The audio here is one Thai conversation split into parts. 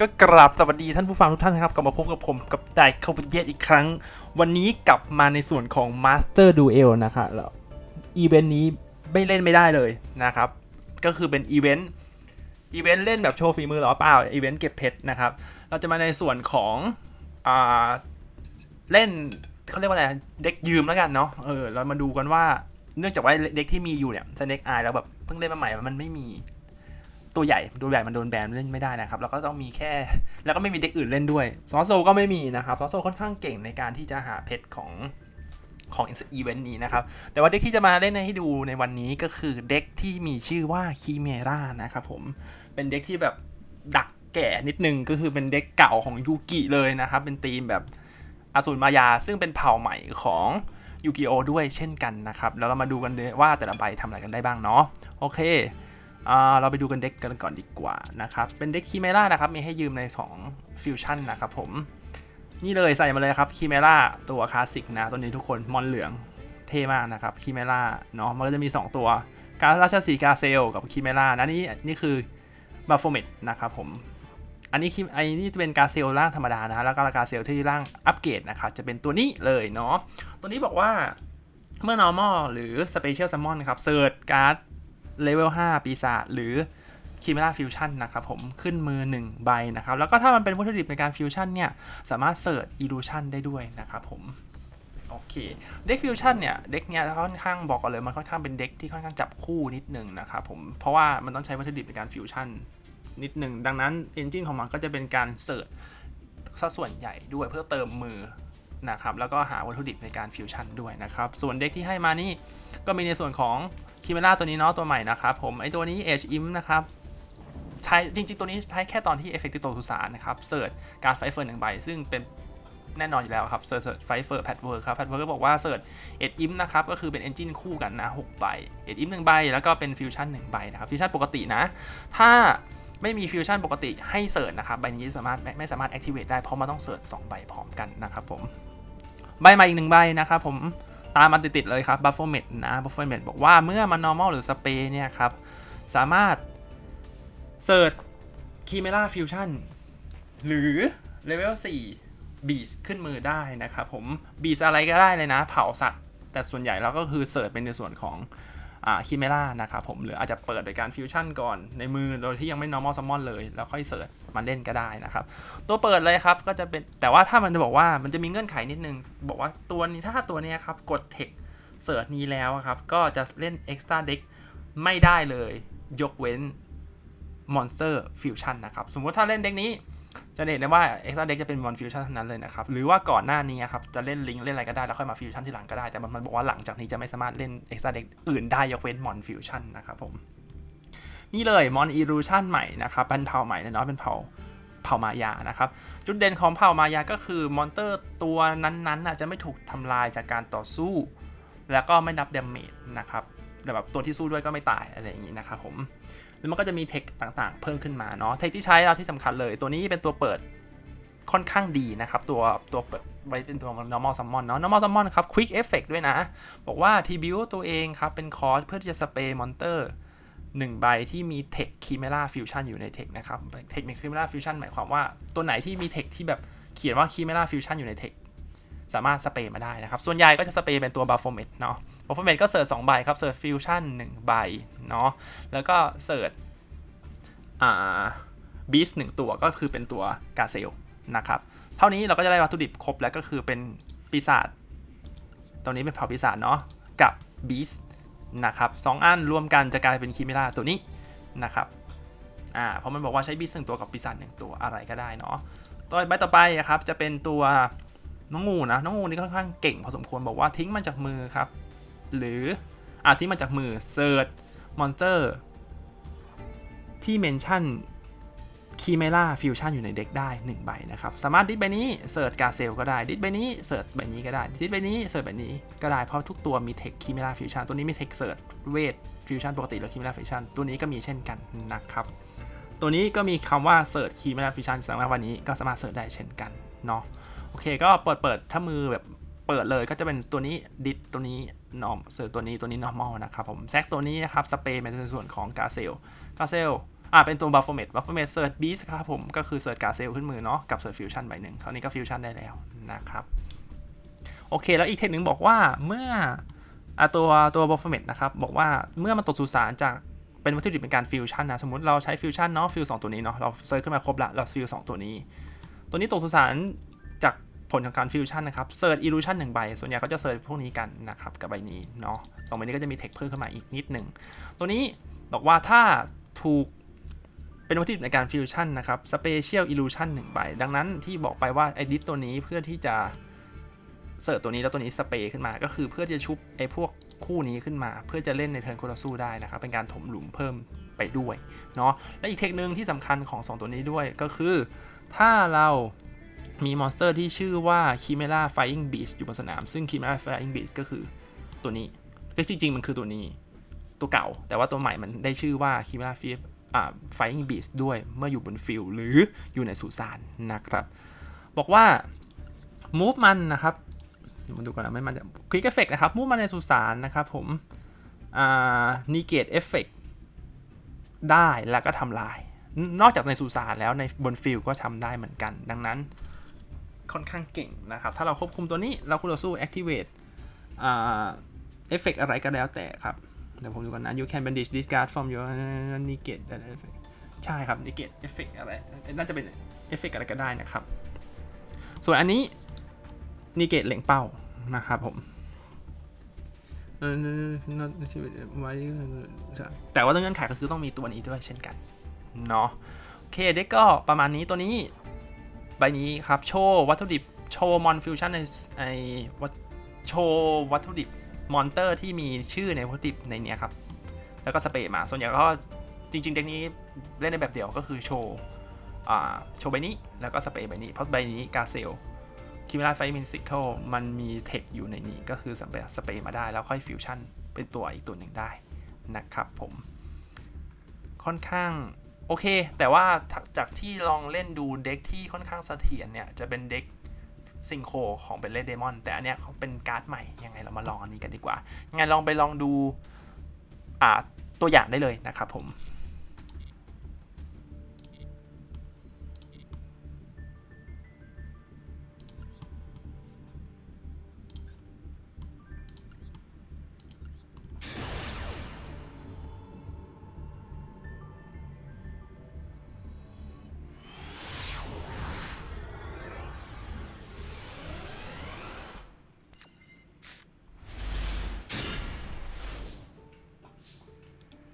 ก็กราบสวัสดีท่านผู้ฟังทุกท่านนะครับกลับมาพบกับผมกับไดคาเปเยตอีกครั้ง วันนี้กลับมาในส่วนของ Master Duel นะครับแล้วอีเวนต์นี้ไม่เล่นไม่ได้เลยนะครับ ก็คือเป็นอีเวนต์อีเวนต์เล่นแบบโชว์ฝีมือหรอเปล่าอีเวนต์เก็บเพชรนะครับ เราจะมาในส่วนของอ่าเล่นเขาเรียกว่าอะไรเด็กยืมแล้วกันเนาะเออเรามาดูกันว่าเนื่องจากว่าเด็กที่มีอยู่เนี่ยสเน็กไอแล้วแบบเพิ่งเล่นมาใหม่มันไม่มี ตัวใหญ่ตัวใหญ่มันโดนแบนเล่นไม่ได้นะครับ แล้วก็ต้องมีแค่แล้วก็ไม่มีเด็กอื่นเล่นด้วยซอสโซก็ไม่มีนะครับซอสโซค่อนข้างเก่งในการที่จะหาเพชรของของอีเวนต์นี้นะครับ แต่ว่าเด็กที่จะมาเล่นให้ดูในวันนี้ก็คือเด็กที่มีชื่อว่าคีเมรานะครับผมเป็นเด็กที่แบบดักแก่นิดนึงก็คือเป็นเด็กเก่าของยูกิเลยนะครับ เป็นธีมแบบอสูรมายา ซึ่งเป็นเผ่าใหม่ของยูกิโอด้วยเช่นกันนะครับ แล้วเรามาดูกันเลยว่าแต่ละใบทำอะไรกันได้บ้างเนาะโอเค เราไปดูกันเด็กกันก่อนดีกว่านะครับ เป็นเด็กคีเมล่านะครับ มีให้ยืมใน 2 ฟิวชั่นนะครับผม นี่เลยใส่มาเลยครับคีเมล่าตัวคลาสสิกนะตัวนี้ทุกคนมอนเหลืองเท่มากนะครับคีเมล่าเนาะมันก็จะมี 2 ตัว การราชสีกาเซลกับคีเมล่านะนี่นี่คือบัฟโฟเมตนะครับผม อันนี้คิไอ้นี่จะเป็นกาเซลร่างธรรมดานะแล้วก็กาเซลที่ร่างอัปเกรดนะครับจะเป็นตัวนี้เลยเนาะตัวนี้บอกว่าเมื่อ normal หรือ special summon นะครับเซิร์ชการ์ด เลเวล5ปีศาจหรือคิเม r าฟิวชั่นนะครับผมขึ้นมือ 1 ใบนะครับ แล้วก็ถ้ามันเป็นวัตถุดิบในการฟิวชั่นเนี่ย สามารถเสิร์ชอีลูชั่นได้ด้วยนะครับผมโอเคเด็กฟิวชั่นเนี่ยเด็กเนี่ยค่อนข้างบอกกันเลยมันค่อนข้างเป็นเด็กที่ค่อนข้างจับคู่นิดหนึ่งนะครับผมเพราะว่ามันต้องใช้วัตถุดิบในการฟิวชั่นนิดหนึ่งดังนั้นเอนจินของมันก็จะเป็นการเสิร์ชซะส่วนใหญ่ด้วยเพื่อเติมมือนะครับแล้วก็หาวัตถุดิบในการฟิวชั่นด้วยนะครับส่วนเด็กที่ให้มานี่ก็มีในส่วนของ คิเมล่าตัวนี้เนาะตัวใหม่นะครับผมไอตัวนี้ Age Im นะครับใช้จริงๆ ตัวนี้ใช้แค่ตอนที่ Effective ตัวทุสานนะครับเสิร์ชการไฟเฟอร์หนึ่งใบ ซึ่งเป็นแน่นอนอยู่แล้วครับเสิร์ชไฟเฟอร์แพดเวิร์ครับแพดเวิร์ก็บอกว่าเสิร์ชเอ็ดอิมนะครับก็คือเป็นเอนจินคู่กันนะ6ใบเอ็ดอิมหนึ่งใบ แล้วก็เป็นฟิวชั่นหนึ่งใบนะครับฟิวชั่นปกตินะ ถ้าไม่มีฟิวชั่นปกติให้เสิร์ชนะครับใบนี้สามารถไม่ไม่สามารถ activate ได้เพราะมันต้องเสิร์ช2ใบพร้อมกันนะครับผมใบใหม่อีกหนึ่งใบนะครับผม ตามมาติดๆเลยครับบัฟเฟอร์เมดนะบัฟเฟอร์เมดบอกว่าเมื่อมัน normal หรือสเปรเนี่ยครับ สามารถเสิร์ช Chimera Fusion หรือเลเวล4บีสขึ้นมือได้นะครับผมบีชอะไรก็ได้เลยนะ เผาสัตว์ แต่ส่วนใหญ่เราก็คือเสิร์ชเป็นในส่วนของ คิเมล่านะครับผมหรืออาจจะเปิดโดยการฟิวชั่นก่อนในมือโดยที่ยังไม่ normal summon เลย แล้วค่อยเสิร์ชมาเล่นก็ได้นะครับ ตัวเปิดเลยครับก็จะเป็นแต่ว่าถ้ามันจะบอกว่ามันจะมีเงื่อนไขนิดนึง บอกว่าตัวนี้ถ้าตัวนี้ครับกดเทคเสิร์ชนี้แล้วครับ ก็จะเล่น Extra Deck ไม่ได้เลย ยกเว้น Monster Fusion นะครับ สมมุติถ้าเล่นเด็กนี้ จะเห็นได้ว่า Extra Deck จะเป็น Mon Fusion เท่านั้นเลยนะครับ หรือว่าก่อนหน้านี้ครับ จะเล่นลิงเล่นอะไรก็ได้ แล้วค่อยมา Fusion ที่หลังก็ได้ แต่มันบอกว่าหลังจากนี้จะไม่สามารถเล่น Extra Deck อื่นได้ยกเว้น Mon Fusion นะครับผม นี่เลย Mon Illusion ใหม่นะครับ เป็นเผ่าใหม่เลยเนาะเป็นเผ่าเผ่ามายานะครับ จุดเด่นของเผ่ามายาก็คือมอนเตอร์ตัวนั้นๆน่ะจะไม่ถูกทำลายจากการต่อสู้ แล้วก็ไม่นับเดาเมจนะครับแต่แบบตัวที่สู้ด้วยก็ไม่ตายอะไรอย่างนี้นะครับผม แล้วมันก็จะมีเทคต่างๆ เพิ่มขึ้นมาเนาะเทคที่ใช้เราที่สำคัญเลย ตัวนี้เป็นตัวเปิดค่อนข้างดีนะครับ ตัวตัวเปิดไว้เป็นตัว normal summon เนาะ normal summon ครับ quick effect ด้วยนะ บอกว่า t b u ตัวเองครับ เป็นคอร์สเพื่อที่จะสเปรย์มอนเตอร์หนึ่งใบที่มีเทคคีเมล่าฟิวชั่นอยู่ในเทคนะครับเทคมีคีเมล่าฟิวชั่นหมายความว่าตัวไหนที่มีเทคที่แบบเขียนว่าคีเมล่าฟิวชั่นอยู่ในเทค สามารถสเปรย์มาได้นะครับ ส่วนใหญ่ก็จะสเปรย์เป็นตัวบัฟโฟเมตเนาะบัฟโฟเมตก็เสิร์ชสองใบครับเสิร์ชฟิวชั่นหนึ่งใบเนาะแล้วก็เสิร์ชอ่าบีสหนึ่งตัวก็คือเป็นตัวกาเซลนะครับเท่านี้เราก็จะได้วัตถุดิบครบแล้วก็คือเป็นปีศาจตัวนี้เป็นเผ่าปีศาจเนาะกับบีสนะครับสองอันรวมกันจะกลายเป็นคิมิล่าตัวนี้นะครับอ่าเพราะมันบอกว่าใช้บีสหนึ่งตัวกับปีศาจหนึ่งตัวอะไรก็ได้เนาะตัวใบต่อไปครับจะเป็นตัว น้องงูนะน้องงูนี่ค่อนข้างเก่งพอสมควรบอกว่าทิ้งมันจากมือครับ หรืออ่าทิ้งมันจากมือเซิร์ชมอนสเตอร์ที่เมนชั่นคีเมล่าฟิวชั่นอยู่ในเด็กได้ 1 ใบนะครับ สามารถดิสใบนี้เสิร์ชกาเซลก็ได้ ดิสใบนี้เสิร์ชใบนี้ก็ได้ดิสใบนี้เสิร์ชใบนี้ก็ได้ เพราะทุกตัวมีเทคคีเมล่าฟิวชั่นตัวนี้มีเทคเสิร์ชเวทฟิวชั่นปกติหรือคีเมล่าฟิวชั่นตัวนี้ก็มีเช่นกันนะครับ ตัวนี้ก็มีคำว่าเสิร์ชคีเมล่าฟิวชั่นสำหรับวันนี้ก็สามารถเสิร์ชได้เช่นกันเนาะ เคก็เปิดเปิดถ้ามือแบบเปิดเลยก็จะเป็นตัวนี้ดิสตัวนี้นอมเสิร์ตัวนี้ตัวนี้ normal นะครับผมแซกตัวนี้นะครับสเปรย์เป็นส่วนของกาเซลกาเซลอ่าเป็นตัว Baphomet Baphomet Search Beast ครับผมก็คือ Search กาเซลขึ้นมือเนาะกับ Search Fusion ใบหนึ่งคราวนี้ก็ Fusion ได้แล้วนะครับโอเค แล้วอีกเทคนิคบอกว่าเมื่ออะตัวตัว Baphomet นะครับบอกว่าเมื่อมันตกสู่สารจากเป็นวัตถุดิบเป็นการฟิวชั่นนะสมมติเราใช้ฟิวชั่นเนาะฟิวสองตัวนี้เนาะเราเซิร์ชขึ้นมาครบละเราฟิวสองตัวนี้ ตัวนี้ตกสู่สารจาก ผลของการฟิวชั่นนะครับเซิร์ชอิลูชันหนึ่งใบ ส่วนใหญ่เขาจะเซิร์ชพวกนี้กันนะครับกับใบนี้เนาะสองใบนี้ก็จะมีเทคเพิ่มขึ้นมาอีกนิดหนึ่งตัวนี้บอกว่าถ้าถูกเป็นวัตถุดิบในการฟิวชั่นนะครับสเปเชียลอิลูชันหนึ่งใบ ดังนั้นที่บอกไปว่าไอดิสตัวนี้เพื่อที่จะเสิร์ชตัวนี้แล้วตัวนี้สเปย์ขึ้นมาก็คือเพื่อจะชุบไอ้พวกคู่นี้ขึ้นมา เพื่อจะเล่นในเทิร์นคู่ต่อสู้ได้นะครับ เป็นการถมหลุมเพิ่มไปด้วยเนาะและอีกเทคนึงที่สำคัญของ 2 ตัวนี้ด้วยก็คือ ถ้าเรา มีมอนสเตอร์ที่ชื่อว่า Chimera Flying Beast อยู่บนสนาม ซึ่ง Chimera Flying Beast ก็คือตัวนี้ก็จริงๆ มันคือตัวนี้ ตัวเก่า แต่ว่าตัวใหม่มันได้ชื่อว่า Chimera Fi- อ่า Flying Beast ด้วยเมื่ออยู่บนฟิลด์หรืออยู่ในสุสานนะครับ บอกว่า move มันนะครับเดี๋ยวมาดูก่อนนะไม่มันจะ quick effect นะครับ move มันในสุสานนะครับผมอ่า negate effect ได้แล้วก็ทำลาย นอกจากในสุสานแล้วในบนฟิลด์ก็ทำได้เหมือนกัน ดังนั้น ค่อนข้างเก่งนะครับ ถ้าเราควบคุมตัวนี้เราคู่ต่อสู้ activate เอฟเฟกอะไรก็แล้วแต่ครับ เดี๋ยวผมดูกันนะ you can banish discard from your negate ใช่ครับ negate effect อะไร น่าจะเป็นเอฟเฟกอะไรก็ได้นะครับ ส่วนอันนี้ negate เหล่งเป้านะครับผมแต่ว่าเงื่อนไขก็คือต้องมีตัวนี้ด้วยเช่นกัน เนาะโอเคเด็กก็ประมาณนี้ตัวนี้ ใบนี้ครับ โชว์วัตถุดิบ โชว์มอนฟิวชั่นในไอวัตโชว์วัตถุดิบมอนเตอร์ที่มีชื่อในวัตถุดิบในนี้ครับ แล้วก็สเปรย์มา ส่วนใหญ่ก็จริงๆเด็กนี้เล่นในแบบเดียวก็คือโชว์อ่าโชว์ใบนี้แล้วก็สเปรย์ใบนี้ เพราะใบนี้กาเซลคิมิราไฟมินซิเคิลมันมีเทคอยู่ในนี้ก็คือสเปรย์สเปรย์มาได้แล้วค่อยฟิวชั่นเป็นตัวอีกตัวหนึ่งได้นะครับผม ค่อนข้าง โอเค แต่ว่าจากที่ลองเล่นดูเด็กที่ค่อนข้างเสถียรเนี่ย จะเป็นเด็กซิงโคของเป็นเลดเดมอนแต่อันเนี้ยเขาเป็นการ์ดใหม่ ยังไงเรามาลองอันนี้กันดีกว่ายังไงลองไปลองดูอ่าตัวอย่างได้เลยนะครับผม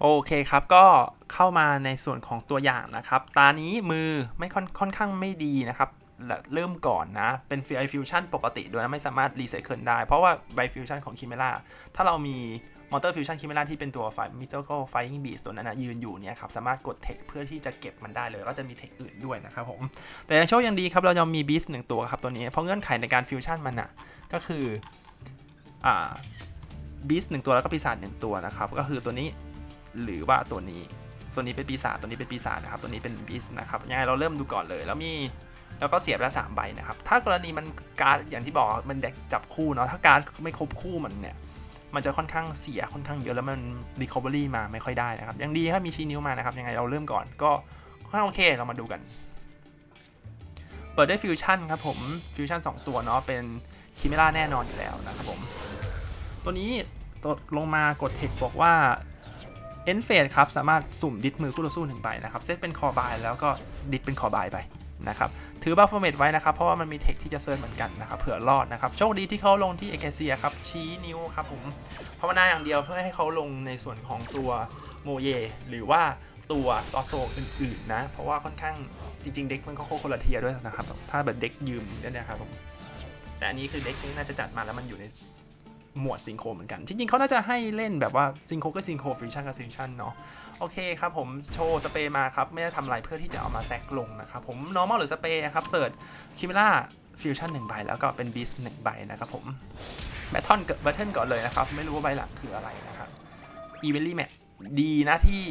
โอเคครับก็เข้ามาในส่วนของตัวอย่างนะครับ ตานี้มือไม่ค่อนค่อนข้างไม่ดีนะครับและเริ่มก่อนนะ เป็นไฟฟิวชั่นปกติด้วยนะไม่สามารถรีไซเคิลได้ เพราะว่าไบฟิวชั่นของคิเมล่าถ้าเรามีมอเตอร์ฟิวชั่นคิเมล่าที่เป็นตัวไฟมิเตอร์ก็ไฟยิงบีสตัวนั้นนะยืนอยู่เนี่ยครับสามารถกดเทคเพื่อที่จะเก็บมันได้เลย ก็จะมีเทคอื่นด้วยนะครับผม แต่ยังโชคยังดีครับ เรายังมีบีสหนึ่งตัวครับตัวนี้ เพราะเงื่อนไขในการฟิวชั่นมันอะก็คืออ่าบีสหนึ่งตัวแล้วก็ปีศาจหนึ่งตัวนะครับก็คือตัวนี้ หรือว่าตัวนี้ ตัวนี้เป็นปีศาจตัวนี้เป็นปีศาจนะครับ ตัวนี้เป็นบีสนะครับยังไงเราเริ่มดูก่อนเลย แล้วมีแล้วก็เสียบละสามใบนะครับ ถ้ากรณีมันการ์ดอย่างที่บอกมันเด็กจับคู่เนาะถ้าการ์ดไม่ครบคู่มันเนี่ยมันจะค่อนข้างเสียค่อนข้างเยอะแล้วมัน recovery มาไม่ค่อยได้นะครับยังดีถ้ามีชี้นิ้วมานะครับยังไงเราเริ่มก่อนก็ค่อนข้างโอเคเรามาดูกัน เปิดด้วยฟิวชั่นครับผมฟิวชั่น2ตัวเนาะเป็นคิเมล่าแน่นอนอยู่แล้วนะครับผมตัวนี้ตดลงมากดเทคบอกว่า เอ็นเฟดครับสามารถสุ่มดิสมือคู่ต่อสู้หนึ่งใบนะครับเซตเป็นคอบายแล้วก็ดิสเป็นคอบายไปนะครับถือบัฟเฟอร์เมดไว้นะครับ เพราะว่ามันมีเทคที่จะเซิร์ชเหมือนกันนะครับเผื่อรอดนะครับ โชคดีที่เขาลงที่เอเกเซียครับ ชี้นิ้วครับผมภาวนาอย่างเดียวเพื่อให้เขาลงในส่วนของตัวโมเย หรือว่าตัวซอโซอื่นๆนะ เพราะว่าค่อนข้างจริง ๆ เด็กมันก็คนละเทียด้วยนะครับ ถ้าแบบเด็กยืมเนี่ยนะครับผมแต่อันนี้คือเด็กนี้น่าจะจัดมาแล้วมันอยู่ใน หมวดซิงโครเหมือนกัน จริงๆเขาน่าจะให้เล่นแบบว่าซิงโครก็ซิงโครฟิวชั่นก็ฟิวชั่นเนาะ โอเคครับผมโชว์สเปรย์มาครับ ไม่ได้ทำอะไรเพื่อที่จะเอามาแซกลงนะครับผม normal หรือสเปรย์ครับเสิร์ชคิมิล่าฟิวชั่นหนึ่งใบแล้วก็เป็นบีสหนึ่งใบนะครับผมแบททอนกับแบทเทิลก่อนเลยนะครับ ไม่รู้ว่าใบหลังคืออะไรนะครับอีเวนลี่แมทดีนะที่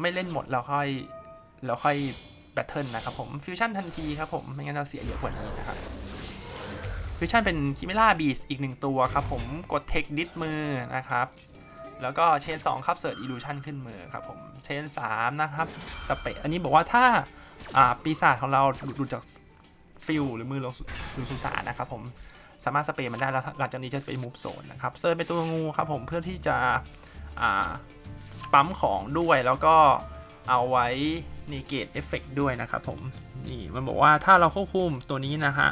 ไม่เล่นหมดแล้วค่อยแล้วค่อยแบทเทิลนะครับผมฟิวชั่นทันทีครับผมไม่งั้นเราเสียเยอะกว่านี้นะครับ ฟิวชั่นเป็นคิเมล่าบีสอีกหนึ่งตัวครับผมกดเทคดิสมือนะครับแล้วก็เชน2ครับเสิร์ชอิลูชันขึ้นมือครับผมเชน3นะครับสเปซอันนี้บอกว่าถ้าอ่าปีศาจของเราหลุดจากฟิลหรือมือลงสู่ลงสุสานนะครับผมสามารถสเปรย์มันได้แล้วหลังจากนี้จะไปมูฟโซนนะครับเซิร์ชเป็นตัวงูครับผมเพื่อที่จะอ่าปั๊มของด้วยแล้วก็เอาไว้นีเกตเอฟเฟกด้วยนะครับผมนี่มันบอกว่าถ้าเราควบคุมตัวนี้นะฮะ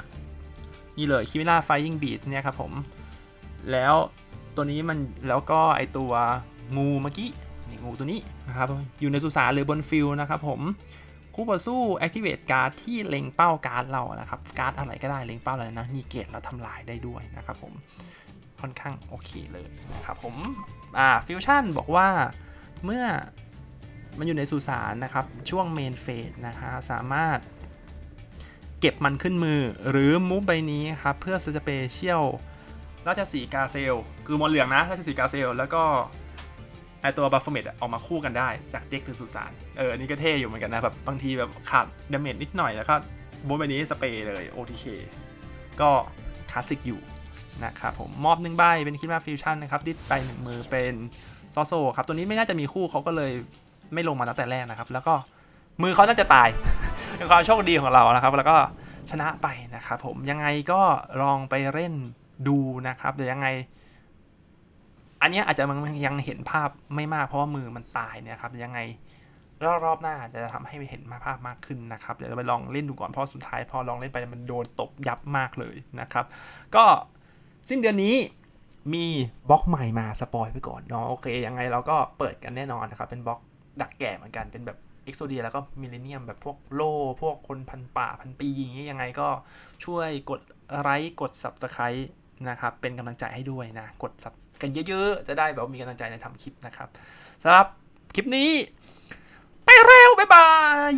นี่เลยคิมิล่าไฟยิงบีสเนี่ยครับผม แล้วตัวนี้มันแล้วก็ไอตัวงูเมื่อกี้นี่งูตัวนี้นะครับอยู่ในสุสานหรือบนฟิลนะครับผมคู่ต่อสู้ activate การ์ดที่เล็งเป้าการ์ดเรานะครับการ์ดอะไรก็ได้เล็งเป้าเลยนะนีเกตแล้วทำลายได้ด้วยนะครับผมค่อนข้างโอเคเลยนะครับผมอ่าฟิวชั่นบอกว่าเมื่อมันอยู่ในสุสานนะครับช่วงเมนเฟสนะฮะสามารถ เก็บมันขึ้นมือ หรือมูฟใบนี้ครับเพื่อสเปเชียลราชสีกาเซล คือมอนเหลืองนะราชสีกาเซล แล้วก็ไอตัวบัฟเฟอร์เมดออกมาคู่กันได้จากเด็กถึงสุสาน เอออันนี้ก็เท่อยู่เหมือนกันนะแบบบางทีแบบขาดดาเมจนิดหน่อยแล้วก็บนใบนี้สเปรย์เลย OTK ก็คลาสสิกอยู่นะครับผมมอบหนึ่งใบเป็นคิดมาฟิวชั่นนะครับดิสไปหนึ่งมือเป็นซอโซครับตัวนี้ไม่น่าจะมีคู่เขาก็เลยไม่ลงมาตั้งแต่แรกนะครับ แล้วก็มือเขาน่าจะตาย เป็นความโชคดีของเรานะครับ แล้วก็ชนะไปนะครับผมยังไงก็ลองไปเล่นดูนะครับเดี๋ยวยังไง อันนี้อาจจะมันยังเห็นภาพไม่มากเพราะว่ามือมันตายเนี่ยครับยังไงรอบรอบหน้าจะทำให้เห็นภาพมากขึ้นนะครับ เดี๋ยวเราไปลองเล่นดูก่อนเพราะสุดท้ายพอลองเล่นไปมันโดนตบยับมากเลยนะครับ ก็สิ้นเดือนนี้มีบล็อกใหม่มาสปอยไปก่อนเนาะโอเคยังไงเราก็เปิดกันแน่นอนนะครับ เป็นบล็อกดักแก่เหมือนกันเป็นแบบ เอ็กโซเดียแล้วก็มิเลเนียมแบบพวกโลพวกคนพันป่าพันปีอย่างเงี้ยยังไงก็ช่วยกดไลค์กด subscribe นะครับ เป็นกำลังใจให้ด้วยนะ กดสับกันเยอะๆ จะได้แบบมีกำลังใจในทำคลิปนะครับสำหรับคลิปนี้ ไปเร็ว บ๊ายบาย